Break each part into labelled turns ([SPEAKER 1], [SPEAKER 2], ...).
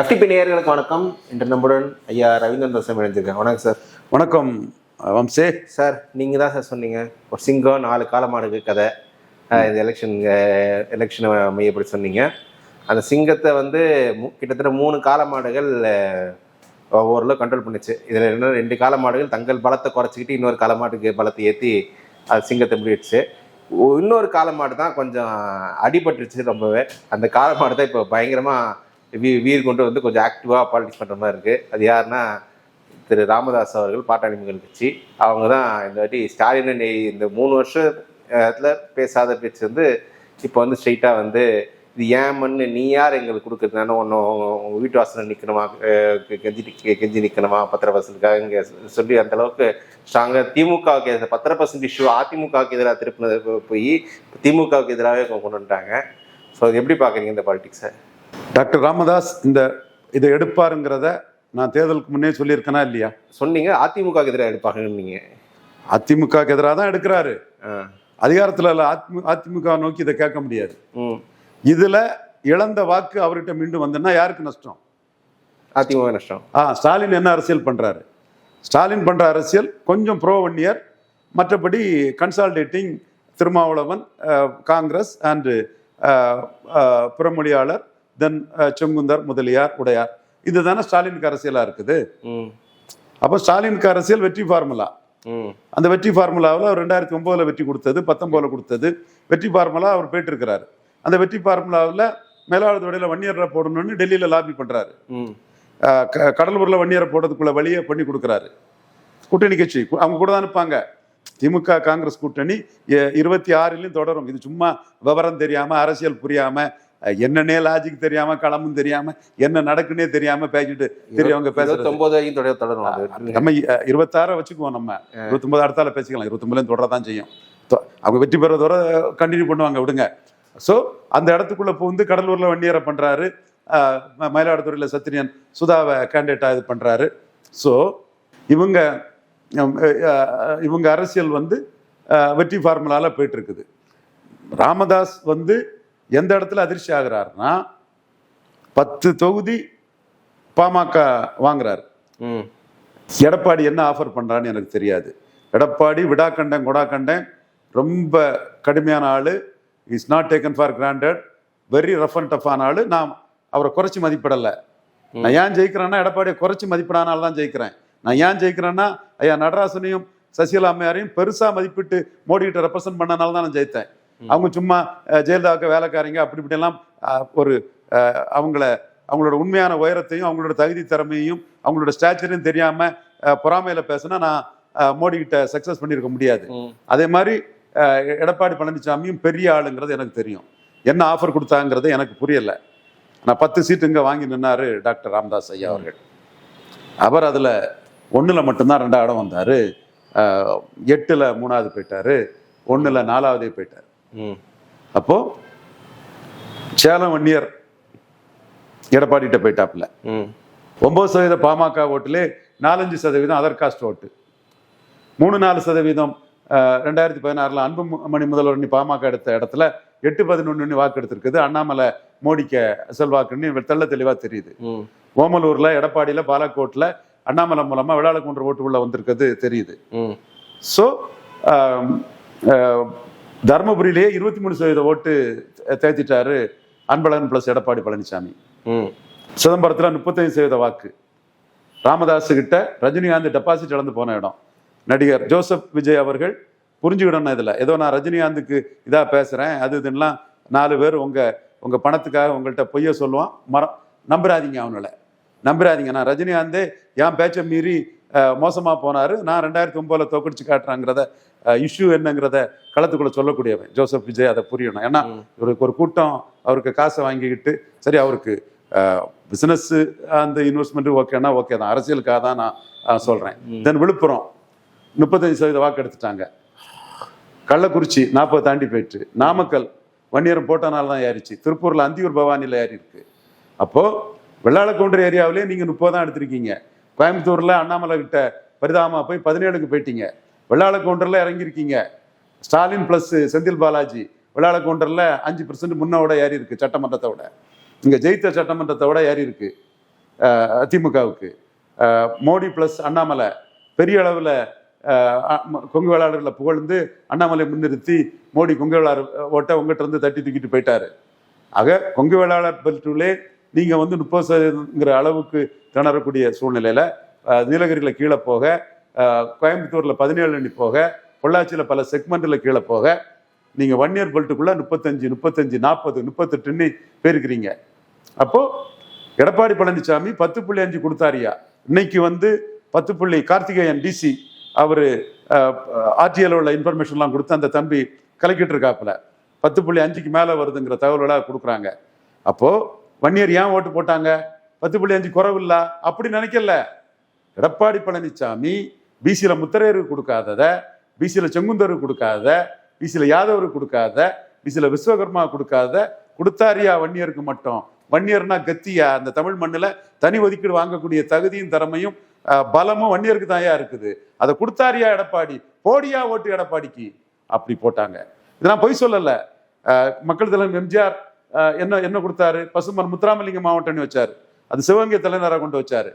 [SPEAKER 1] FTP நேயர்களுக்கு வணக்கம். இன்று நம்முடன் ஐயா ரவீந்திரன் தோசம் இணைஞ்சிருக்கேன் வணக்கம் சார்
[SPEAKER 2] வணக்கம். வம்சே
[SPEAKER 1] சார் நீங்கள் தான் சார் சொன்னீங்க. ஒரு சிங்கம் நாலு காலமாடுக்கு கதை. இந்த எலெக்ஷன் எலெக்ஷனை மையப்படி சொன்னீங்க? அந்த சிங்கத்தை வந்து கிட்டத்தட்ட மூணு காலமாடுகள் ஓரளவு கண்ட்ரோல் பண்ணுச்சு. இதில் என்ன ரெண்டு காலமாடுகள் தங்கள் பலத்தை குறைச்சிக்கிட்டு இன்னொரு காலமாட்டுக்கு பலத்தை ஏற்றி அது சிங்கத்தை முடிடுச்சு இன்னொரு காலமாடு தான் கொஞ்சம் அடிபட்டுருச்சு ரொம்பவே. அந்த காலமாடு தான் இப்போ பயங்கரமாக வீர் கொண்டு வந்து கொஞ்சம் ஆக்டிவாக பாலிடிக்ஸ் பண்ணுற மாதிரி இருக்குது அது யாருன்னா திரு ராமதாஸ் அவர்கள் பாட்டாளி மக்கள் கட்சி. அவங்க தான் இந்த வாட்டி ஸ்டாலின் இந்த மூணு வருஷத்துல பேசாத பேச்சு வந்து இப்போ வந்து ஸ்ட்ரைட்டாக வந்து இது ஏன் மண்ணு நீ யார் எங்களுக்கு கொடுக்குறதுனால ஒன்றும் உங்கள் வீட்டு வாசலில் நிற்கணுமா கெஞ்சி கெஞ்சி நிற்கணுமா பத்திர பர்சன்ட்காக இங்கே சொல்லி அந்த அளவுக்கு ஸ்ட்ராங்காக திமுகவுக்கு எதிராக பத்திர பர்சன்ட் இஷ்யூ அதிமுகவுக்கு எதிராக திருப்பினது போய் திமுகவுக்கு எதிராகவே கொண்டு வந்துட்டாங்க. ஸோ அது எப்படி பார்க்குறீங்க இந்த பாலிடிக்ஸை
[SPEAKER 2] டாக்டர் ராமதாஸ் இந்த இதை எடுப்பாருங்கிறத நான் தேர்தலுக்கு முன்னே சொல்லியிருக்கேனா இல்லையா?
[SPEAKER 1] சொன்னீங்க அதிமுகவுக்கு எதிராக எடுப்பாங்கன்னு நீங்கள்
[SPEAKER 2] அதிமுகவுக்கு எதிராக தான் எடுக்கிறாரு. அதிகாரத்தில் அதிமுக அதிமுக நோக்கி இதை கேட்க முடியாது. இதுல இழந்த வாக்கு அவர்கிட்ட மீண்டும் வந்ததுன்னா யாருக்கு நஷ்டம்?
[SPEAKER 1] அதிமுக நஷ்டம்.
[SPEAKER 2] ஆ ஸ்டாலின் என்ன அரசியல் பண்றாரு? ஸ்டாலின் பண்ற அரசியல் கொஞ்சம் ப்ரோ ஒன் இயர் மற்றபடி கன்சால்டேட்டிங் திருமாவளவன் காங்கிரஸ் அண்டு புறமொழியாளர் தென் செங்குந்தர் முதலியார் உடையார். இதுதானே ஸ்டாலினுக்கு அரசியலா இருக்குது? அப்போ ஸ்டாலினுக்கு அரசியல் வெற்றி ஃபார்முலா. அந்த வெற்றி ஃபார்முலாவில் அவர் ரெண்டாயிரத்தி ஒம்போதில் வெற்றி கொடுத்தது பத்தொம்போதுல கொடுத்தது. வெற்றி ஃபார்முலா அவர் போயிட்டு இருக்கிறாரு அந்த வெற்றி ஃபார்முலாவில் மேலாளத்துறையில் வன்னியரை போடணும்னு டெல்லியில் லாபி பண்ணுறாரு கடலூரில் வன்னியரை போடுறதுக்குள்ள வழியை பண்ணி கொடுக்குறாரு. கூட்டணி கட்சி அவங்க கூட தான் இருப்பாங்க திமுக காங்கிரஸ் கூட்டணி இருபத்தி ஆறிலையும் தொடரும். இது சும்மா விவரம் தெரியாம அரசியல் புரியாம என்னன்னே லாஜிக் தெரியாம களமும் தெரியாம என்ன நடக்குன்னே தெரியாம பேசிட்டு தெரியவங்க பேசுறது.
[SPEAKER 1] இருபத்தொன்பது வரைக்கும் தொடர் தொடரும்
[SPEAKER 2] நம்ம இருபத்தாறை வச்சுக்குவோம் நம்ம. இருபத்தொன்பது அடுத்தால பேசிக்கலாம். இருபத்தொன்பதுலையும் தொடர தான் செய்யும் அவங்க வெற்றி பெறதோட கண்டினியூ பண்ணுவாங்க விடுங்க. ஸோ அந்த இடத்துக்குள்ள புகுந்து கடலூர்ல வண்டியரை பண்றாரு மயிலாடுதுறையில சத்திரியன் சுதாவை கேண்டிடேட்டா இது பண்றாரு. ஸோ இவங்க இவங்க அரசியல் வந்து வெற்றி ஃபார்முலால போயிட்டு இருக்குது. ராமதாஸ் வந்து எந்த இடத்துல அதிர்ச்சி ஆகுறாருன்னா பத்து தொகுதி பாமக வாங்குறாரு. எடப்பாடி என்ன ஆஃபர் பண்றான்னு எனக்கு தெரியாது. எடப்பாடி விடாக்கண்டன் கொடாக்கண்டன் ரொம்ப கடுமையான ஆளு. Is not taken for granted very rough and டஃப்பான ஆளு. நான் அவரை குறைச்சி மதிப்பிடல. நான் ஏன் ஜெயிக்கிறேன்னா எடப்பாடியை குறைச்சி மதிப்பிடானால தான் ஜெயிக்கிறேன். நான் ஏன் ஜெயிக்கிறேன்னா ஐயா நடராசனையும் சசிகலா அம்மையாரையும் பெருசா மதிப்பிட்டு மோடி கிட்ட ரெப்ரசன்ட் பண்ணனால தான் நான் ஜெயித்தேன். அவங்க சும்மா ஜெயலலிதாவுக்கு வேலைக்காரங்க அப்படி இப்படி எல்லாம் அஹ், ஒரு அவங்கள அவங்களோட உண்மையான உயரத்தையும் அவங்களோட தகுதி திறமையும் அவங்களோட ஸ்டாச்சரையும் தெரியாம பொறாமையில பேசினா நான் மோடி கிட்ட சக்சஸ் பண்ணியிருக்க முடியாது. அதே மாதிரி எடப்பாடி பழனிசாமியும் பெரிய ஆளுங்கிறது எனக்கு தெரியும். என்ன ஆஃபர் கொடுத்தாங்கிறது எனக்கு புரியல. நான் பத்து சீட்டு இங்க வாங்கி நின்னாரு டாக்டர் ராமதாஸ் ஐயா அவர்கள். அவர் அதுல ஒண்ணுல மட்டும்தான் ரெண்டாவது இடம் வந்தாரு. எட்டுல மூணாவது போயிட்டாரு. ஒண்ணுல நாலாவதே போயிட்டாரு. அப்போ சேலம் வன்னியர் எடப்பாடிகிட்ட போயிட்டாப்புல. ஒன்பது சதவீத பாமக ஓட்டுலே நாலஞ்சு சதவீதம் அதர் காஸ்ட் ஓட்டு. மூணு நாலு சதவீதம் ரெண்டாயிரத்தி பதினாறுல அன்பு மணி முதல்வர் பாமக எடுத்த இடத்துல எட்டு பதினொன்னு வாக்கு எடுத்திருக்குது. அண்ணாமலை மோடிக்க செல்வாக்குன்னு தெள்ள தெளிவா தெரியுது. ஓமலூர்ல எடப்பாடியில பாலக்கோட்ல அண்ணாமலை மூலமா விழாளக்குன்ற ஓட்டு உள்ள வந்திருக்கிறது தெரியுது. ஸோ தருமபுரியிலேயே இருபத்தி மூணு சதவீத ஓட்டு தேத்திட்டாரு அன்பழகன் பிளஸ் எடப்பாடி பழனிசாமி சிதம்பரத்தில் முப்பத்தைந்து சதவீத வாக்கு. ராமதாஸ் கிட்ட ரஜினிகாந்த் டெபாசிட் இழந்து போன இடம். நடிகர் ஜோசப் விஜய் அவர்கள் புரிஞ்சுக்கிடணும் இதில் ஏதோ நான் ரஜினிகாந்துக்கு இதாக பேசுகிறேன் அது இதெல்லாம் நாலு பேர் உங்கள் உங்கள் பணத்துக்காக உங்கள்கிட்ட பொய்ய சொல்லுவான் மரம் நம்புறாதீங்க அவங்கள நம்புறாதீங்க. நான் ரஜினிகாந்தே என் பேச்சை மீறி மோசமாக போனார். நான் ரெண்டாயிரத்தி ஒம்போதில் தோக்கடிச்சு காட்டுறாங்கிறத இஷ்யூ என்னங்கிறத களத்துக்குள்ள சொல்லக்கூடியவன் ஜோசப் விஜய் அதை புரியணும். ஏன்னா. இவருக்கு ஒரு கூட்டம் அவருக்கு காசை வாங்கிக்கிட்டு சரி அவருக்கு பிஸ்னஸ் அந்த இன்வெஸ்ட்மெண்ட் ஓகேனா ஓகே தான். அரசியலுக்காக தான் நான்
[SPEAKER 1] ம்.
[SPEAKER 2] தென் விழுப்புரம். முப்பத்தஞ்சு சதவீத வாக்கு எடுத்துட்டாங்க. கள்ளக்குறிச்சி நாற்பது தாண்டி போயிட்டு நாமக்கல் வன்னியரம் போட்டனால தான் ஏறிச்சு. திருப்பூர்ல அந்தியூர் பவானியில் ஏறி இருக்கு அப்போ வெள்ளாளக்கவுண்டர் ஏரியாவிலே நீங்க முப்பது தான் எடுத்திருக்கீங்க. கோயம்புத்தூர்ல அண்ணாமலை கிட்ட பரிதாபமா போய் பதினேழுக்கு போயிட்டீங்க. கவுண்டரில் இறங்கியிருக்கீங்க. ஸ்டாலின் பிளஸ் செந்தில் பாலாஜி. விளையாட அஞ்சு பர்சன்ட் முன்னோட ஏறி இருக்கு சட்டமன்றத்தை விட. இங்க ஜெயித்த சட்டமன்றத்தை விட ஏறி இருக்கு திமுகவுக்கு. மோடி ப்ளஸ் அண்ணாமலை பெரிய அளவில் கொங்கு வேளாளர்களை புகழ்ந்து அண்ணாமலை முன்னிறுத்தி மோடி கொங்கு வேளாளர் ஓட்டை உங்கள்கிட்ட இருந்து தட்டி தூக்கிட்டு போயிட்டாரு. ஆக கொங்கு வேளாளர் பெற்றுள்ளே நீங்கள் வந்து முப்பது சதவீதங்கிற அளவுக்கு திணறக்கூடிய சூழ்நிலையில் நீலகிரியில் கீழே போக கோயம்புத்தூரில் பதினேழு அணி போக பொள்ளாச்சியில் பல செக்மெண்ட்டில் கீழே போக நீங்கள் ஒன் இயர் பெல்ட்டுக்குள்ளே முப்பத்தஞ்சு முப்பத்தஞ்சு நாற்பது முப்பத்தெட்டுன்னு போயிருக்கிறீங்க அப்போது எடப்பாடி பழனிசாமி பத்து புள்ளி அஞ்சு கொடுத்தாரியா. இன்னைக்கு வந்து பத்து புள்ளி கார்த்திகேயன் டிசி அவர் ஆர்டிஎல் உள்ள இன்ஃபர்மேஷன்லாம் கொடுத்து அந்த தம்பி கலக்கிட்டு இருக்காப்புல. பத்து புள்ளி அஞ்சுக்கு மேலே வருதுங்கிற தகவல்களாக கொடுக்குறாங்க. அப்போது வன்னியர் ஏன் ஓட்டு போட்டாங்க? பத்து புள்ளி அஞ்சு குறவில்ல அப்படி நினைக்கல. எடப்பாடி பழனிசாமி பிசியில் முத்திரையருக்கு கொடுக்காதத பிசியில் செங்குந்தருக்கு கொடுக்காத பிசியில் யாதவருக்கு கொடுக்காத பிசியில் விஸ்வகர்மா கொடுக்காத கொடுத்தாரியா வன்னியருக்கு மட்டும்? வன்னியர்னா கத்தியா? அந்த தமிழ் மண்ணில் தனி ஒதுக்கீடு வாங்கக்கூடிய தகுதியும் திறமையும் பலமும் வன்னியருக்கு தாயா இருக்குது. அதை கொடுத்தாரியா எடப்பாடி? போடியா ஓட்டு எடப்பாடிக்கு. அப்படி போட்டாங்க. இதெல்லாம் பொய் சொல்லலை. மக்கள் தலைவர் எம்ஜிஆர் என்ன என்ன கொடுத்தாரு? பசுமன் முத்துராமலிங்க மாவட்டம்னு வச்சார். அது சிவகங்கை தலைநராக கொண்டு வச்சார்.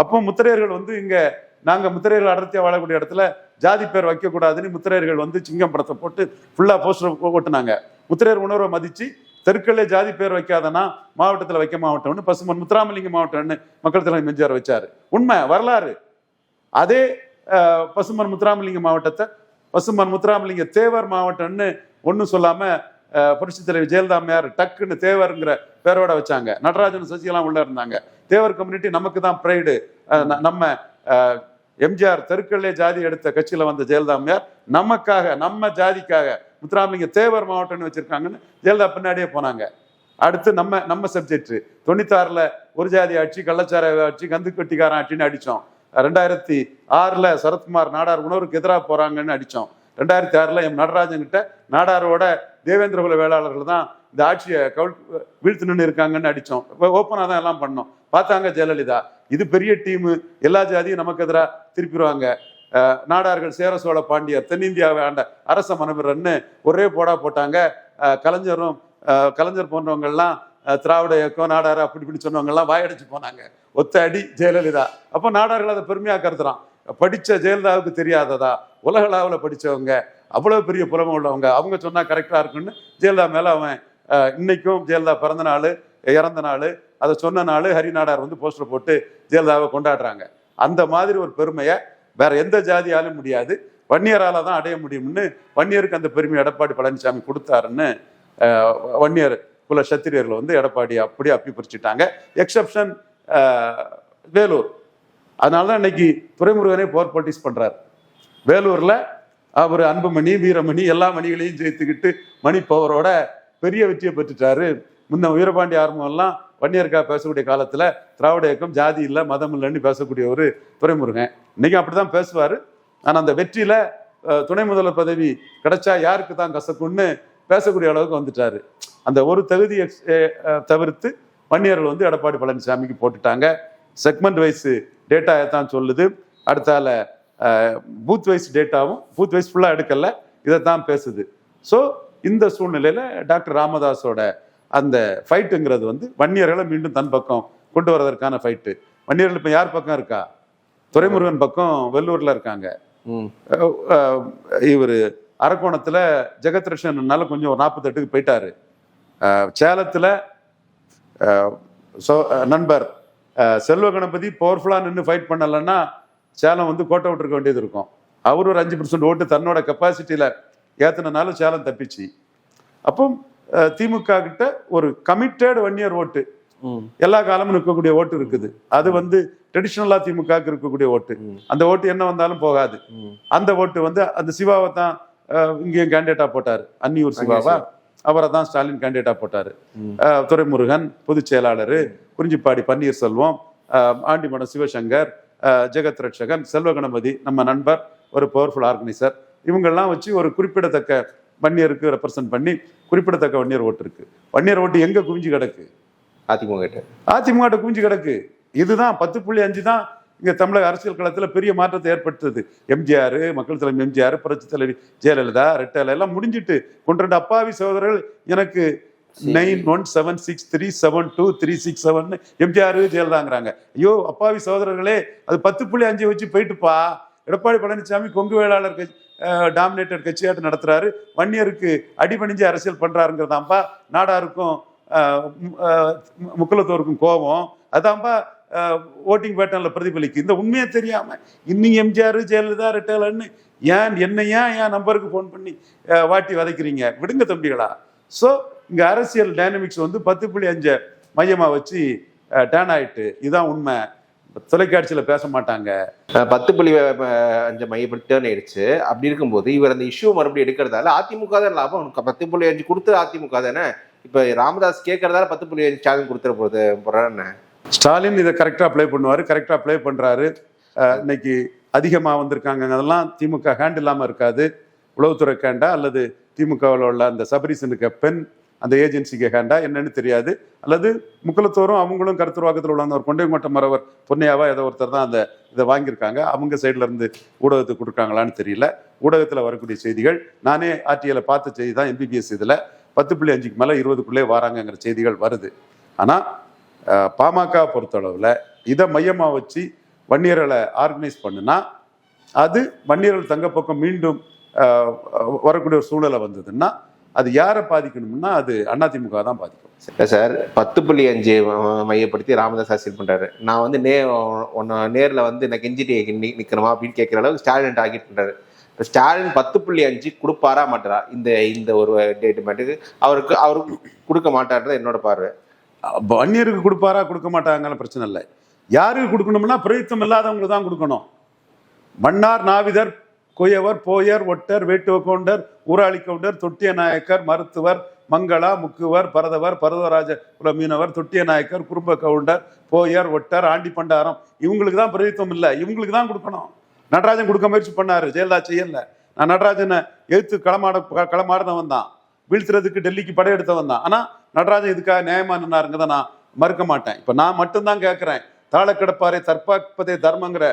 [SPEAKER 2] அப்போ முத்திரையர்கள் வந்து இங்கே நாங்கள் முத்திரையர்கள் அடர்த்தியாக வாழக்கூடிய இடத்துல ஜாதி பேர் வைக்கக்கூடாதுன்னு முத்திரையர்கள் வந்து சிங்கம் படத்தை போட்டு ஃபுல்லாக போஸ்டர் ஓட்டுனாங்க முத்திரையர் உணர்வை மதித்து தெருக்கல்ல ஜாதி பேர் வைக்காதனா மாவட்டத்தில் வைக்க மாவட்டம்னு பசுமன் முத்துராமலிங்க மாவட்டம்னு மக்கள் தலைவர் மெஞ்சார் வச்சார். உண்மை வரலாறு. அதே பசுமன் முத்துராமலிங்க மாவட்டத்தை பசுமன் முத்துராமலிங்க தேவர் மாவட்டம்னு ஒன்றும் சொல்லாமல் அஹ், புரட்சித் தலைவர் ஜெயலலிதா டக்குன்னு தேவருங்கிற பேரோட வச்சாங்க. நடராஜன் சசிகலாம் உள்ள இருந்தாங்க. தேவர் கம்யூனிட்டி நமக்கு தான் ப்ரைடு நம்ம எம்ஜிஆர் தெருக்கல்லே ஜாதி எடுத்த கட்சியில வந்த ஜெயலலிதாமையார் நமக்காக நம்ம ஜாதிக்காக முத்துராமலிங்க தேவர் மாவட்டம்னு வச்சிருக்காங்கன்னு ஜெயலலிதா பின்னாடியே போனாங்க. அடுத்து நம்ம நம்ம சப்ஜெக்ட் தொண்ணூத்தாறுல ஒரு ஜாதி ஆட்சி கள்ளச்சார ஆட்சி கந்து கட்டிக்காரன் ஆட்சின்னு அடிச்சோம் ரெண்டாயிரத்தி ஆறுல சரத்குமார் நாடார் உணர்வுக்கு எதிராக போறாங்கன்னு அடிச்சோம் ரெண்டாயிரத்தி ஆறுல எம் நடராஜன் கிட்ட நாடாரோட தேவேந்திரகுல வேளாளர்கள் தான் இந்த ஆட்சியை கவுள் வீழ்த்து நின்று இருக்காங்கன்னு இப்போ ஓப்பனாக தான் எல்லாம் பண்ணோம். பார்த்தாங்க ஜெயலலிதா. இது பெரிய டீமு எல்லா ஜாதியும் நமக்கு எதிராக திருப்பிடுவாங்க. நாடார்கள் சேர சோழ பாண்டியர் தென்னிந்தியாவை ஆண்ட அரச மனவிரன்னு ஒரே போடா போட்டாங்க. கலைஞரும் கலைஞர் போன்றவங்கெல்லாம் திராவிட இயக்கம் நாடார் அப்படி இப்படி சொன்னவங்கெல்லாம் வாயடிச்சு போனாங்க. ஒத்த அடி ஜெயலலிதா. அப்போ நாடார்கள் அதை பெருமையாக கருத்துறான் படித்த ஜெயலலிதாவுக்கு தெரியாததா? உலகளாவில் படித்தவங்க அவ்வளோ பெரிய புலமை உள்ளவங்க. அவங்க சொன்னால் கரெக்டாக இருக்குன்னு ஜெயலலிதா மேலே அவன் இன்னைக்கும் ஜெயலலிதா பிறந்த நாள் இறந்த நாள் அதை சொன்ன நாள் ஹரிநாடார் வந்து போஸ்டர் போட்டு ஜெயலலிதாவை கொண்டாடுறாங்க. அந்த மாதிரி ஒரு பெருமையை வேற எந்த ஜாதியாலும் முடியாது. வன்னியரால் தான் அடைய முடியும்னு வன்னியருக்கு அந்த பெருமை எடப்பாடி பழனிசாமி கொடுத்தாருன்னு வன்னியர் குல சத்திரியர்கள் வந்து எடப்பாடி அப்படியே அப்பி பிரிச்சுட்டாங்க. எக்ஸப்ஷன் வேலூர். அதனால தான் இன்னைக்கு துறைமுருகனே போர் பொலிட்டிக்ஸ் பண்ணுறாரு வேலூரில் அவர் அன்புமணி வீரமணி எல்லா மணிகளையும் ஜெயித்துக்கிட்டு மணி பவரோட பெரிய வெற்றியை பெற்றுட்டாரு. முன்ன வீரபாண்டி ஆர்மம் எல்லாம் வன்னியர்கா பேசக்கூடிய காலத்தில் திராவிட இயக்கம் ஜாதி இல்லை மதம் இல்லைன்னு பேசக்கூடிய ஒரு துறைமுருகன் இன்னைக்கு அப்படிதான் பேசுவார். ஆனால் அந்த வெற்றியில் துணை முதல்வர் பதவி கிடைச்சா யாருக்கு தான் கசக்குன்னு பேசக்கூடிய அளவுக்கு வந்துட்டாரு. அந்த ஒரு தகுதி தவிர்த்து வன்னியர்கள் வந்து எடப்பாடி பழனிசாமிக்கு போட்டுட்டாங்க. செக்மெண்ட் வைஸ் டேட்டா தான் சொல்லுது. அடுத்தால பூத் வைஸ் டேட்டாவும் பூத் வைஸ் ஃபுல்லாக எடுக்கல. இதை தான் பேசுது. ஸோ இந்த சூழ்நிலையில டாக்டர் ராமதாஸோட அந்த ஃபைட்டுங்கிறது வந்து வன்னியர்களை மீண்டும் தன் பக்கம் கொண்டு வரதற்கான ஃபைட்டு வன்னியர்கள் இப்போ யார் பக்கம் இருக்கா? துரைமுருகன் பக்கம் வெள்ளூர்ல இருக்காங்க. இவர் அரக்கோணத்தில் ஜெகத் ரட்சனால கொஞ்சம் ஒரு நாற்பத்தெட்டுக்கு போயிட்டாரு. சேலத்துல நண்பர் செல்வ கணபதி பவர்ஃபுல்லாக நின்று ஃபைட் பண்ணலைன்னா சேலம் வந்து கோட்டை விட்டுருக்க வேண்டியது இருக்கும். அவர் ஒரு அஞ்சு பர்சன்ட் ஓட்டு தன்னோட கெப்பாசிட்டியில் ஏத்துனனால சேலம் தப்பிச்சு. அப்போ திமுக கிட்ட ஒரு கமிட்டட் ஒன் இயர் ஓட்டு எல்லா காலமும் இருக்கக்கூடிய ஓட்டு இருக்குது. அது வந்து ட்ரெடிஷ்னலாக திமுகவுக்கு இருக்கக்கூடிய ஓட்டு. அந்த ஓட்டு என்ன வந்தாலும் போகாது. அந்த ஓட்டு வந்து அந்த சிவாவை தான் இங்கேயும் கேண்டிடேட்டா போட்டார். அன்னியூர் சிவாவா? அவரை தான் ஸ்டாலின் கேண்டிடேட்டா போட்டார். துரைமுருகன் பொதுச் செயலாளர் குறிஞ்சிப்பாடி பன்னீர்செல்வம் ஆண்டிமடம் சிவசங்கர் ஜெகத் ரட்சகன் செல்வ கணபதி நம்ம நண்பர் ஒரு பவர்ஃபுல் ஆர்கனைசர் இவங்கெல்லாம் வச்சு ஒரு குறிப்பிடத்தக்க வன்னியருக்கு ரெப்ரசன்ட் பண்ணி குறிப்பிடத்தக்க வன்னியர் ஓட்டு இருக்கு. வன்னியர் ஓட்டு எங்க குவிஞ்சு கிடக்கு?
[SPEAKER 1] அதிமுக
[SPEAKER 2] அதிமுக குஞ்சு கிடக்கு. இதுதான் பத்து புள்ளி அஞ்சு தான் இங்க தமிழக அரசியல் களத்துல பெரிய மாற்றத்தை ஏற்படுத்துது. எம்ஜிஆர் மக்கள் தலைவர் எம்ஜிஆர் புரட்சி தலைவி ஜெயலலிதா ரெட்டலை எல்லாம் முடிஞ்சிட்டு கொண்டு ரெண்டு அப்பாவி சகோதரர்கள் எனக்கு nine one seven six three seven two three six seven MGR ஜெயலலிதாங்கிறாங்க. ஐயோ அப்பாவி சகோதரர்களே அது பத்து புள்ளி அஞ்சு வச்சு போயிட்டுப்பா. எடப்பாடி பழனிசாமி கொங்கு வேளாளர் கட்சி டாமினேட்டட் கட்சியாட்டு நடத்துறாரு. வன்னியருக்கு அடிபணிஞ்சு அரசியல் பண்றாருங்கிறதாம்பா நாடாருக்கும் அஹ், முக்குலத்தோருக்கும் கோபம். அதான்பா ஓட்டிங் பேட்டர்ல பிரதிபலிக்கு. இந்த உண்மையை தெரியாம இன்னும் எம்ஜிஆர் ஜெயலலிதா ரிட்டைலன்னு ஏன் என்ன ஏன் என் நம்பருக்கு ஃபோன் பண்ணி வாட்டி வதைக்கிறீங்க? விடுங்க தம்பிகளா. ஸோ இங்க அரசியல் டைனமிக்ஸ் வந்து பத்து புள்ளி அஞ்சை மையமா வச்சு டேன் ஆயிட்டு. இதுதான் உண்மை. தொலைக்காட்சியில பேச மாட்டாங்க.
[SPEAKER 1] பத்து புள்ளி அஞ்சு மையப்பட்டு ஆயிடுச்சு. அப்படி இருக்கும்போது இவர் அந்த இஷ்யூ மறுபடியும் எடுக்கிறதால அதிமுக தான் லாபம். பத்து புள்ளி அஞ்சு கொடுத்து அதிமுக தானே? இப்ப ராமதாஸ் கேட்கறதால பத்து புள்ளி அஞ்சு ஸ்டாலின் கொடுத்துட போகுது. போறான்னு
[SPEAKER 2] ஸ்டாலின் இதை கரெக்டாக ப்ளே பண்ணுவார். கரெக்டாக ப்ளே பண்ணுறாரு இன்னைக்கு அதிகமாக வந்திருக்காங்க அதெல்லாம் திமுக ஹேண்ட் இல்லாமல் இருக்காது. உளவுத்துறை ஹேண்டா அல்லது திமுகவில் உள்ள அந்த சபரிசனுக்கு பெண் அந்த ஏஜென்சிக்கு ஹேண்டா என்னன்னு தெரியாது. அல்லது முக்கலத்தோரும் அவங்களும் கருத்துருவாக்கத்தில் உள்ளவர் ஒரு கொண்டைமட்டம் மரவர் பொன்னையாவா ஏதோ ஒருத்தர் தான் அந்த இதை வாங்கியிருக்காங்க. அவங்க சைடுல இருந்து ஊடகத்துக்கு கொடுக்குறாங்களான்னு தெரியல. ஊடகத்தில் வரக்கூடிய செய்திகள் நானே ஆர்டிஐல பார்த்த செய்தி தான் எம்பிபிஎஸ் இதில். பத்து புள்ளி அஞ்சுக்கு மேலே இருபதுக்குள்ளே வராங்கங்கிற செய்திகள் வருது. ஆனால் பாமக பொறுத்தளவில் இதை மையமாக வச்சு வன்னியர்களை ஆர்கனைஸ் பண்ணுனா அது வன்னியர்கள் தங்க பக்கம் மீண்டும் வரக்கூடிய ஒரு சூழலை வந்ததுன்னா அது யாரை பாதிக்கணும்னா அது அதிமுக தான் பாதிக்கும்.
[SPEAKER 1] இல்ல சார் பத்து புள்ளி அஞ்சு மையப்படுத்தி ராமதாஸ் அரசியல் பண்றாரு. நான் வந்து நே உன்னை நேர்ல வந்து நான் கெஞ்சிட்டு நி- நிக்கணுமா அப்படின்னு கேட்கிற அளவுக்கு ஸ்டாலின் டார்கெட் பண்றாரு. இப்ப ஸ்டாலின் பத்து புள்ளி அஞ்சு கொடுப்பாரா மாட்டாரா? இந்த இந்த ஒரு டேட் மட்டுக்கு அவருக்கு அவருக்கு கொடுக்க மாட்டார்ன்றது என்னோட பார்வை.
[SPEAKER 2] வன்னியருக்கு கொடுப்பாரா கொடுக்க மாட்டாங்கன்னு பிரச்சனை இல்லை. யாருக்கு கொடுக்கணும்னா பிரயுத்தம் இல்லாதவங்களுக்கு தான் கொடுக்கணும். மன்னார் நாவிதர் குயவர் போயர் ஒட்டர் வேட்டுவ கவுண்டர் ஊராளி கவுண்டர் தொட்டிய நாயக்கர் மருத்துவர் மங்களா முக்குவர் பரதவர் பரதவராஜ குல மீனவர் தொட்டிய நாயக்கர் குறும்ப கவுண்டர் போயர் ஒட்டர் ஆண்டி பண்டாரம். இவங்களுக்கு தான் பிரதித்துவம் இல்லை. இவங்களுக்கு தான் கொடுக்கணும். நடராஜன் கொடுக்க முயற்சி பண்ணாரு. ஜெயலலிதா செய்யல. நான் நடராஜனை எழுத்து களமாட களமாடினவன் தான். வீழ்த்துறதுக்கு டெல்லிக்கு படையெடுத்தவன் தான். ஆனால் நடராஜன் இதுக்காக நியாயமா நின்னாருங்க நான் மறுக்க மாட்டேன். இப்போ நான் மட்டும்தான் கேட்குறேன் தாழ கிடப்பாரே தற்பாப்பதே தர்மங்கிற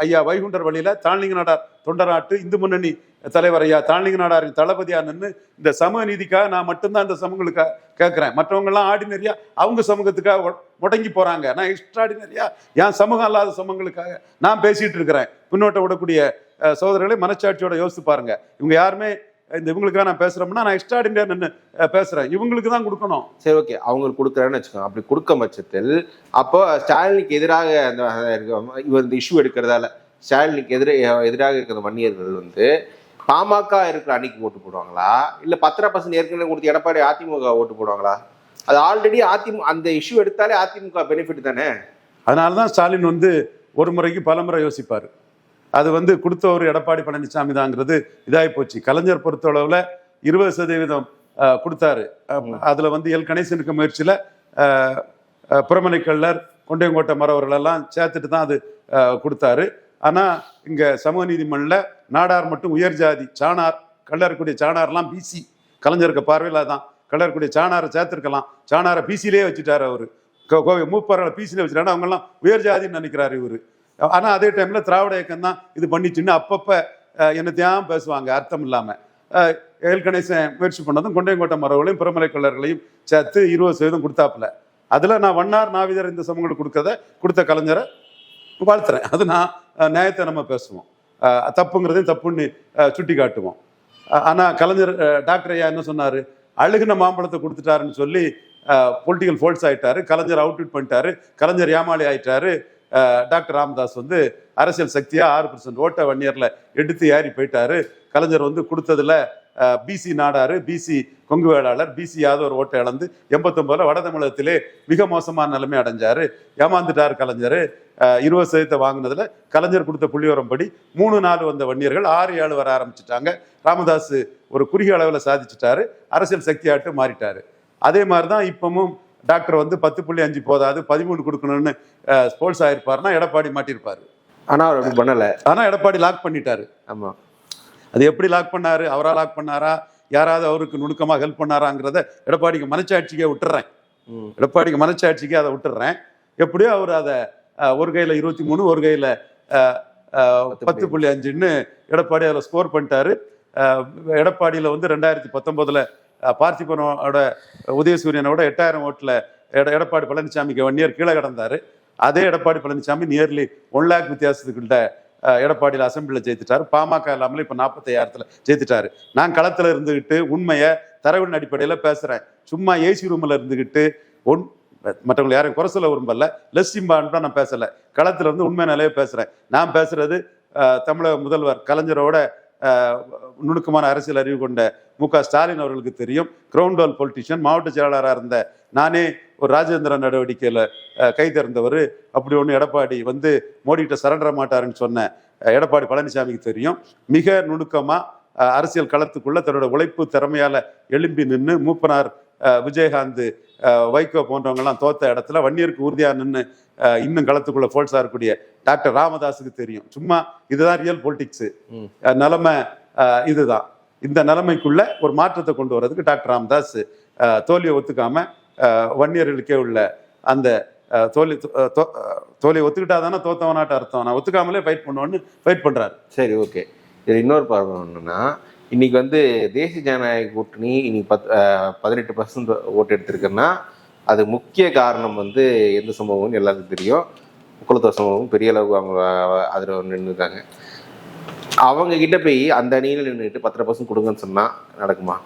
[SPEAKER 2] ஐயா வைகுண்டர் வழியில தாழ்லிங்க நாடார் தொண்டராட்டு இந்து முன்னணி தலைவர் ஐயா தாழ்லிங்க நாடாரின் தளபதியா நின்று இந்த சமூக நீதிக்காக நான் மட்டும்தான் இந்த சமூகங்களுக்காக கேட்குறேன். மற்றவங்க எல்லாம் ஆர்டினரியா அவங்க சமூகத்துக்காக முடங்கி போறாங்க. நான் எக்ஸ்ட்ராடினரியா என் சமூகம் அல்லாத சமூகங்களுக்காக நான் பேசிட்டு இருக்கிறேன். பின்னோட்ட விடக்கூடிய அஹ், சகோதரர்களை மனச்சாட்சியோட யோசித்து பாருங்க. இவங்க யாருமே இந்த இவங்களுக்காக நான் பேசுறோம்னா நான் எக்ஸ்ட்ராடினரியா நின்று பேசுறேன். இவங்களுக்கு தான் கொடுக்கணும்.
[SPEAKER 1] சரி ஓகே அவங்களுக்கு கொடுக்குறான்னு வச்சுக்கோங்க. அப்படி கொடுக்க பட்சத்தில் அப்போ ஸ்டாலினுக்கு எதிராக அந்த இவர் இந்த இஷ்யூ எடுக்கிறதால ஸ்டாலினுக்கு எதிர எதிராக இருக்கிற வன்னியர்கள் வந்து பாமக இருக்கிற அன்னைக்கு ஓட்டு போடுவாங்களா? இல்ல பத்திர பர்சன்ட் ஏற்கனவே கொடுத்து எடப்பாடி அதிமுக ஓட்டு போடுவாங்களா? அது ஆல்ரெடி அதிமுக அந்த இஷ்யூ எடுத்தாலே அதிமுக பெனிஃபிட் தானே?
[SPEAKER 2] அதனால தான் ஸ்டாலின் வந்து ஒரு முறைக்கு பல முறை யோசிப்பார். அது வந்து கொடுத்தவர் எடப்பாடி பழனிசாமி தாங்கிறது இதாகி போச்சு. கலைஞர் பொறுத்தளவில் இருபது சதவீதம் கொடுத்தாரு. அதுல வந்து எல். கணேசனுக்கு முயற்சியில் புறமனை கள்ளர் கொண்டையங்கோட்டை மறவர்களெல்லாம் சேர்த்துட்டு தான் அது கொடுத்தாரு. ஆனா இங்க சமூக நீதிமன்றில் நாடார் மட்டும் உயர் ஜாதி சாணார் கள்ளறக்கூடிய சாணார்லாம் பிசி. கலைஞருக்கு பார்வையில் அதான் கள்ளறக்கூடிய சாணாரை சேர்த்துருக்கலாம். சாணாரை பிசிலே வச்சுட்டாரு அவரு. கோவை மூப்பர்களை பிசிலே வச்சுட்டாரு. அவங்கெல்லாம் உயர் ஜாதின்னு நினைக்கிறாரு இவரு. ஆனால் அதே டைமில் திராவிட இயக்கம் தான் இது பண்ணிச்சுன்னு அப்பப்போ அஹ், என்னத்தையும் பேசுவாங்க அர்த்தம் இல்லாமல் அஹ், கணேசன் முயற்சி பண்ணதும் கொண்டையங்கோட்டை மரவர்களையும் பிறமலை கள்ளர்களையும் சேர்த்து இருபது சதவீதம் கொடுத்தாப்புல. அதில் நான் வண்ணார் நாவிதர் இந்த சமூகங்களுக்கு கொடுக்கறத கொடுத்த கலைஞரை வாழ்த்துறேன். அது நான் நியாயத்தை நம்ம பேசுவோம். தப்புங்கிறதையும் தப்புன்னு சுட்டி காட்டுவோம் ஆனால் கலைஞர் டாக்டர் ஐயா என்ன சொன்னார்? அழுகுன மாம்பழத்தை கொடுத்துட்டாருன்னு சொல்லி பொலிட்டிக்கல் ஃபோல்ஸ் ஆகிட்டாரு கலைஞர் அவுட்விட் பண்ணிட்டாரு. கலைஞர் ஏமாளி ஆயிட்டாரு. டாக்டர் ராமதாஸ் வந்து அரசியல் சக்தியாக ஆறு பர்சன்ட் ஓட்ட வன்னியர்ல எடுத்து ஏறி போயிட்டாரு. கலைஞர் வந்து கொடுத்ததுல BC Nadar BC Kongu Vellalar BC Yadavar ஓட்டை இழந்து எண்பத்தொம்பதுல வட தமிழகத்திலே மிக மோசமான நிலைமை அடைஞ்சாரு. ஏமாந்துட்டார் கலைஞர். இருபது சதவீதத்தை வாங்கினதுல கலைஞர் கொடுத்த புள்ளிவரம் படி மூணு நாலு வந்த வன்னியர்கள் ஆறு ஏழு வர ஆரம்பிச்சிட்டாங்க. ராமதாஸ் ஒரு குறுகிய அளவில் சாதிச்சிட்டாரு. அரசியல் சக்தியாட்டு மாறிட்டாரு. அதே மாதிரி தான் இப்பவும் டாக்டர் வந்து பத்து புள்ளி அஞ்சு போதாது பதிமூணு கொடுக்கணும்னு ஸ்போர்ட்ஸ் ஆயிருப்பாருன்னா எடப்பாடி மாட்டியிருப்பாரு.
[SPEAKER 1] ஆனா அவர் அப்படி பண்ணல.
[SPEAKER 2] ஆனா எடப்பாடி லாக் பண்ணிட்டாரு.
[SPEAKER 1] ஆமா.
[SPEAKER 2] அது எப்படி லாக் பண்ணாரு? அவரா லாக் பண்ணாரா? யாராவது அவருக்கு நுணுக்கமா ஹெல்ப் பண்ணாராங்கிறத எடப்பாடிக்கு மனச்சாட்சிக்கே விட்டுறேன். எடப்பாடிக்கு மனச்சாட்சிக்கு அதை விட்டுறேன். எப்படியோ அவர் அதை ஒரு கையில இருபத்தி மூணு ஒரு கையில பத்து புள்ளி அஞ்சுன்னு எடப்பாடி அதில் ஸ்கோர் பண்ணிட்டாரு. எடப்பாடியில வந்து ரெண்டாயிரத்தி பத்தொன்பதுல பார்த்திபனோட உதயசூரியனோட எட்டாயிரம் ஓட்டில் எட எடப்பாடி பழனிசாமிக்கு ஒன் இயர் கீழே கிடந்தாரு. அதே எடப்பாடி பழனிசாமி நியர்லி ஒன் லேக் வித்தியாசத்துக்குள்ள எடப்பாடியில் அசம்பிளியில் ஜெயித்துட்டாரு. பாமக இல்லாமல் இப்போ நாற்பத்தையாயிரத்தில் ஜெயித்துட்டாரு. நான் களத்தில் இருந்துக்கிட்டு உண்மையை தரவின் அடிப்படையில் பேசுகிறேன் சும்மா ஏசி ரூமில் இருந்துக்கிட்டு ஒன் மற்றவங்களை யாரும் குறை சொல்ல விரும்பல. லெஸ் இம்பான் நான் பேசலை. களத்தில் இருந்து உண்மை நிலையை பேசுகிறேன் நான் பேசுறது தமிழக முதல்வர் கலைஞரோட நுணுக்கமான அரசியல் அறிவு கொண்ட மு க ஸ்டாலின் அவர்களுக்கு தெரியும். கிரவுண்ட் வால் பொலிட்டிஷியன் மாவட்ட செயலாளராக இருந்த நானே ஒரு ராஜேந்திர நடவடிக்கையில் கை திறந்தவர் அப்படி ஒன்று எடப்பாடி வந்து மோடிகிட்ட சரண்டர மாட்டாருன்னு சொன்ன எடப்பாடி பழனிசாமிக்கு தெரியும். மிக நுணுக்கமாக அரசியல் களத்துக்குள்ள தன்னோட உழைப்பு திறமையால எழும்பி நின்று மூப்பனார் விஜயகாந்த் வைகோ போன்றவங்கெல்லாம் தோத்த இடத்துல வன்னியருக்கு உறுதியா நின்று இன்னும் களத்துக்குள்ள ஃபோல்ஸா இருக்கக்கூடிய டாக்டர் ராமதாஸுக்கு தெரியும். சும்மா இதுதான் ரியல் பொலிட்டிக்ஸ். நிலைமை இதுதான். இந்த நிலைமைக்குள்ள ஒரு மாற்றத்தை கொண்டு வர்றதுக்கு டாக்டர் ராம்தாஸ் தோல்வியை ஒத்துக்காம வன்னியர்களுக்கே உள்ள அந்த தோல்வி தோ- தோல்வியை ஒத்துக்கிட்டா தானே தோத்தவனாட்ட அர்த்தம். நான் ஒத்துக்காமலே ஃபைட் பண்ணுவோன்னு ஃபைட் பண்றாரு.
[SPEAKER 1] சரி ஓகே இது இன்னொரு பார்வை என்னன்னா இன்னைக்கு வந்து தேசிய ஜனநாயக கூட்டணி இன்னைக்கு பத் பதினெட்டு பர்சன்ட் ஓட்டு எடுத்திருக்குன்னா அது முக்கிய காரணம் வந்து எந்த சம்பவம்னு எல்லாருக்கும் தெரியும். குலத்தோர் சம்பவம் பெரிய அளவுக்கு அவங்க அதில் நின்றுருக்காங்க அவங்க கிட்ட போய் அந்த அணியில் நின்றுட்டு பத்தரை பர்சன்ட் கொடுங்கன்னு சொன்னா நடக்குமா?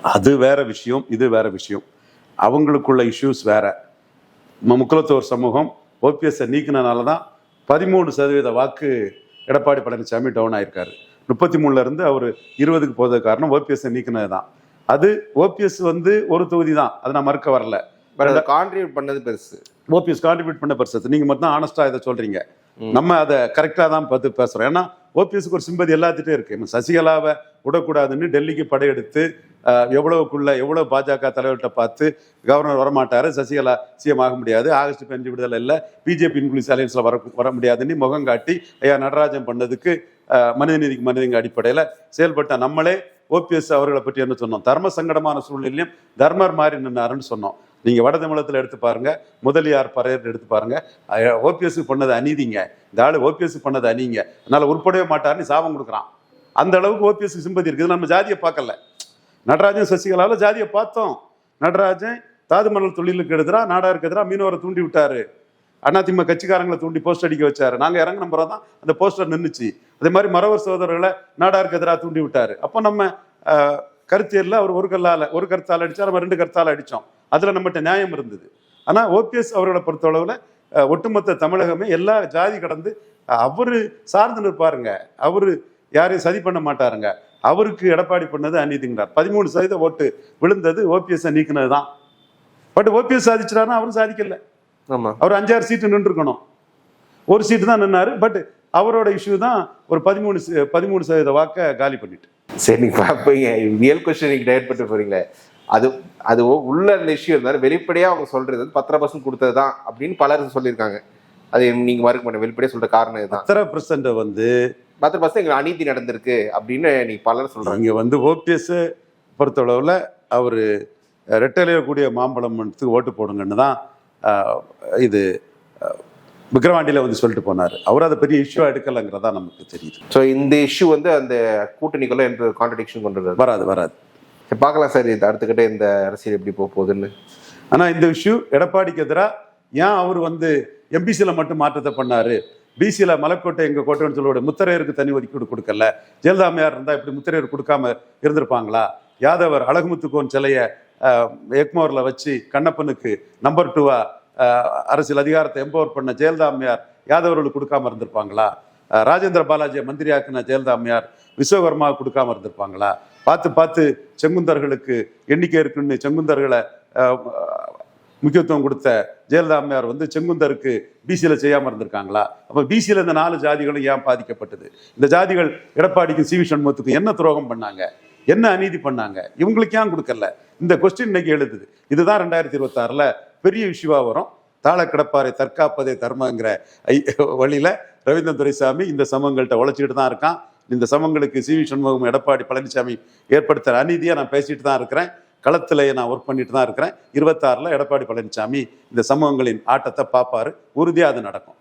[SPEAKER 2] அது வேற விஷயம் இது வேற விஷயம். அவங்களுக்குள்ள இஷ்யூஸ் வேற. முக்குலத்தோர் சமூகம் ஓபிஎஸ்ஸை நீக்கினனால தான் பதிமூணு சதவீத வாக்கு எடப்பாடி பழனிசாமி டவுன் ஆயிருக்காரு. முப்பத்தி மூணுல இருந்து அவர் இருபதுக்கு போத காரணம் ஓபிஎஸ்ஸை நீக்கினது தான் அது ஓபிஎஸ் வந்து ஒரு தொகுதி தான் அதை நான் மறுக்க வரல.
[SPEAKER 1] கான்ட்ரிபியூட் பண்ணது பெருசு.
[SPEAKER 2] ஓபிஎஸ் கான்ட்ரிபியூட் பண்ண பர்சத்து நீங்க மட்டும் ஆனஸ்டா இதை சொல்றீங்க.
[SPEAKER 1] ம்.
[SPEAKER 2] நம்ம அதை கரெக்டா தான் பார்த்து பேசுறோம். ஏன்னா ஓபிஎஸ்க்கு ஒரு சிம்பதி எல்லாத்துட்டே இருக்கு. சசிகலாவை விடக்கூடாதுன்னு டெல்லிக்கு படையெடுத்து எவ்வளவுக்குள்ள எவ்வளவு பாஜக தலைவர்கிட்ட பார்த்து கவர்னர் வரமாட்டாரு சசிகலா சிஎம் ஆக முடியாது ஆகஸ்ட் பதினஞ்சு விடுதலை இல்லை பிஜேபி இன்க்ளூஸ் அலையன்ஸ்ல வர வர முடியாதுன்னு முகம் காட்டி ஐயா நடராஜன் பண்ணதுக்கு மனிதநீதிக்கு மனிதங்க அடிப்படையில் செயல்பட்ட நம்மளே ஓபிஎஸ் அவர்களை பற்றி என்ன சொன்னோம்? தர்ம சங்கடமான சூழ்நிலையும் தர்மர் மாறி நின்னாருன்னு சொன்னோம். நீங்க வட தமிழகத்தில் எடுத்து பாருங்க முதலியார் பறையர் எடுத்து பாருங்க. ஓபிஎஸ் பண்ணது அநீதிங்க. இந்த ஆளு ஓபிஎஸ் பண்ணது அநீங்க அதனால உருப்படவே மாட்டார்னு சாபம் கொடுக்குறான். அந்த அளவுக்கு ஓபிஎஸ் சிம்பதி இருக்குது. நம்ம ஜாதியை பார்க்கல. நடராஜன் சசிகலாவில் ஜாதியை பார்த்தோம். நடராஜன் தாதுமணல் தொழிலுக்கு எதிராக நாடாருக்கு எதிராக மீனவரை தூண்டி விட்டாரு. அதிமுக கட்சிக்காரங்களை தூண்டி போஸ்டர் அடிக்க வச்சாரு. நாங்கள் இறங்கின பிறகு தான் அந்த போஸ்டர் நின்றுச்சு அதே மாதிரி மரவர் சகோதரர்களை நாடாருக்கு எதிராக தூண்டி விட்டாரு. அப்போ நம்ம கருத்தியரில் அவர் ஒரு கல்லால் ஒரு கருத்தால் அடித்தா நம்ம ரெண்டு கருத்தால் அடித்தோம் அதுல நம்மகிட்ட நியாயம் இருந்தது. ஆனா ஓபிஎஸ் அவர்களை பொறுத்தளவுல ஒட்டுமொத்த தமிழகமே எல்லா ஜாதி கடந்து அவரு சார்ந்து நிற்பாருங்க. அவரு யாரையும் சதி பண்ண மாட்டாருங்க. அவருக்கு எடப்பாடி பண்ணது அநீதிங்கிறார். பதிமூணு சதவீத ஓட்டு விழுந்தது ஓபிஎஸ் நீக்கினது தான் பட் ஓபிஎஸ் சாதிச்சிட்டாருன்னா அவரும் சாதிக்கல.
[SPEAKER 1] ஆமா.
[SPEAKER 2] அவர் அஞ்சாறு சீட்டு நின்றுருக்கணும். ஒரு சீட்டு தான் நின்னாரு. பட் அவரோட இஷ்யூ தான் ஒரு பதிமூணு பதிமூணு சதவீத வாக்கை காலி பண்ணிட்டு.
[SPEAKER 1] சரி நீங்க பார்ப்பீங்க ரியல் கொஸ்டின் நீங்க டைவர்ட் பண்ணிட்டு போறீங்களே. அது அது உள்ள இஷ்யூ இருந்தாலும் வெளிப்படையா அவங்க சொல்றது வந்து பத்தரை பர்சன்ட் கொடுத்தது தான் அப்படின்னு பலர் சொல்லியிருக்காங்க. அது நீங்க மறுக்க மாட்டேன் வெளிப்படையா சொல்ற காரணம் இதுதான்.
[SPEAKER 2] அத்தனை பெர்சன்ட் வந்து
[SPEAKER 1] பத்தரை பர்சன்ட் எங்களுக்கு அநீதி நடந்திருக்கு அப்படின்னு நீங்க பலர் சொல்றாங்க
[SPEAKER 2] இங்க வந்து ஓபிஎஸ் பொறுத்தளவில் அவர் ரெட்டலையக்கூடிய மாம்பழம் ஓட்டு போடுங்கன்னு தான் இது அஹ், விக்கிரவாண்டியில வந்து சொல்லிட்டு போனார். அவர் அதை பெரிய இஷ்யூ எடுக்கலைங்கிறதா நமக்கு தெரியுது.
[SPEAKER 1] ஸோ இந்த இஷ்யூ வந்து அந்த கூட்டணிக்குள்ள என்ற கான்ட்ரடிக்ஷன் கொண்டு வருது
[SPEAKER 2] வராது.
[SPEAKER 1] பார்க்கலாம் சார் இது அடுத்துக்கிட்ட இந்த அரசியல் எப்படி போக போகுதுன்னு.
[SPEAKER 2] ஆனால் இந்த இஷ்யூ எடப்பாடிக்கு எதிராக ஏன் அவர் வந்து எம்பிசியில் மட்டும் மாற்றத்தை பண்ணார்? பிசியில் மலைக்கோட்டை எங்கள் கோட்டைன்னு சொல்லுவோட முத்தரையருக்கு தனி ஒதுக்கீடு கொடுக்கல. ஜெயலலிதாமையார் இருந்தால் இப்படி முத்தரையர் கொடுக்காம இருந்திருப்பாங்களா? யாதவர் அழகுமுத்துக்கோன் சிலையை எக்மோரில் வச்சு கண்ணப்பனுக்கு நம்பர் டூவா அரசியல் அதிகாரத்தை எம்பவர் பண்ண ஜெயலலிதா யாதவர்களுக்கு கொடுக்காம இருந்திருப்பாங்களா? ராஜேந்திர பாலாஜியை மந்திரியாக்குன ஜெயலலிதா அம்மையார் விஸ்வகர்மா கொடுக்காம இருந்திருப்பாங்களா? பார்த்து பார்த்து செங்குந்தர்களுக்கு எண்ணிக்கை இருக்குன்னு செங்குந்தர்களை முக்கியத்துவம் கொடுத்த ஜெயலலிதா அம்மையார் வந்து செங்குந்தருக்கு பிசியில் செய்யாமல் இருந்திருக்காங்களா? அப்போ பிசியில் இந்த நாலு ஜாதிகளும் ஏன் பாதிக்கப்பட்டது? இந்த ஜாதிகள் எடப்பாடிக்கும் சி வி சண்முகத்துக்கும் என்ன துரோகம் பண்ணாங்க? என்ன அநீதி பண்ணாங்க? இவங்களுக்கு ஏன் கொடுக்கல? இந்த கொஸ்டின் இன்னைக்கு எழுதுது. இதுதான் ரெண்டாயிரத்தி இருபத்தாறில் பெரிய விஷயமாக வரும். தாள கிடப்பாரை தற்காப்பதே தர்மங்கிற ஐ வழியில் ரவீந்திரன் துரைசாமி இந்த சமங்கள்கிட்ட உழைச்சிக்கிட்டு தான் இருக்கான். இந்த சமங்களுக்கு சி வி சண்முகம் எடப்பாடி பழனிசாமி ஏற்படுத்துகிற அநீதியை நான் பேசிட்டு தான் இருக்கிறேன். களத்துல நான் ஒர்க் பண்ணிட்டு தான் இருக்கிறேன். இருபத்தாறில் எடப்பாடி பழனிசாமி இந்த சமூகங்களின் ஆட்டத்தை பார்ப்பாரு. உறுதியாக அது நடக்கும்.